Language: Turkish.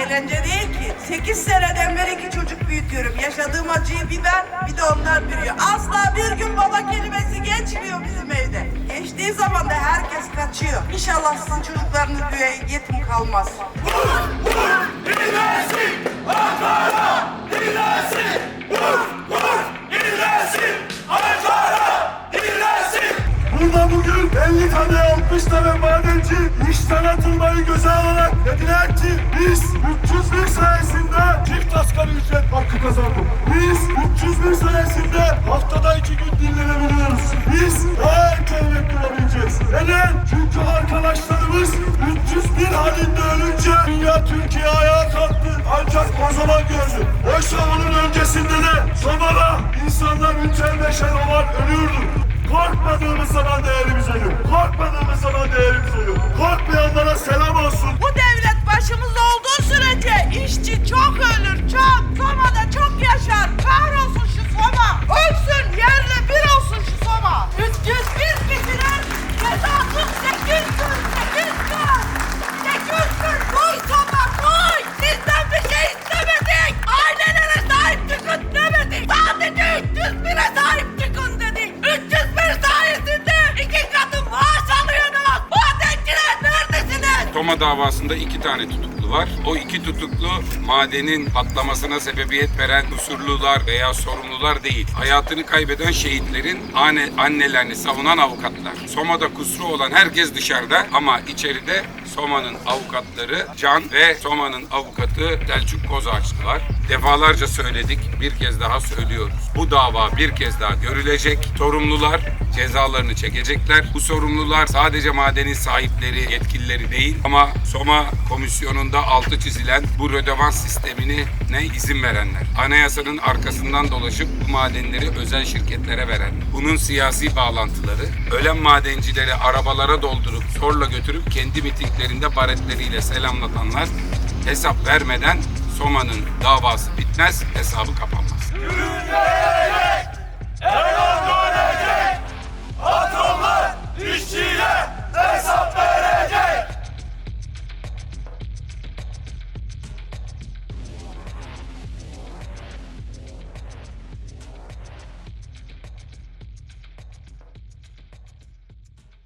eğlence değil ki. 8 seneden beri iki çocuk büyütüyorum. Yaşadığım acıyı bir ben bir de onlar biliyor. Asla bir gün baba kelimesi geçmiyor bizim evde. Geçtiği zaman da herkes kaçıyor. İnşallah sizin çocuklarınız büyüye yetim kalmaz. Burada bugün 50 tane 60 tane madenci işten atılmayı göze alarak dediler ki sayesinde haftada iki gün dinlenebiliyoruz. Biz daha erken emekli olabileceğiz. Neden? Çünkü arkadaşlarımız 301 halinde ölünce dünya Türkiye ayağa kalktı. Ancak o zaman gördü. Oysa onun öncesinde de Soma'da insanlar üçer beşer olan ölüyordu. Korkmadığımız zaman değerimiz ölür. Korkmadığımız zaman değerimiz ölür. Korkmayanlara selam olsun. Bu devlet Toma davasında iki tane tutuklu var. O iki tutuklu madenin patlamasına sebebiyet veren kusurlular veya sorumlular değil. Hayatını kaybeden şehitlerin anne, annelerini savunan avukatlar. Soma'da kusuru olan herkes dışarıda ama içeride Soma'nın avukatları Can ve Soma'nın avukatı Selçuk Kozağaçlılar. Defalarca söyledik, bir kez daha söylüyoruz. Bu dava bir kez daha görülecek. Sorumlular cezalarını çekecekler. Bu sorumlular sadece madenin sahipleri, yetkilileri değil ama Soma komisyonunda altı çizilen bu rödevans sistemini ne izin verenler. Anayasanın arkasından dolaşıp bu madenleri özel şirketlere veren. Bunun siyasi bağlantıları, ölen madencileri arabalara doldurup zorla götürüp kendi mitinglerinde baretleriyle selamlatanlar hesap vermeden Soma'nın davası bitmez, hesabı kapanmaz. Yürüyün!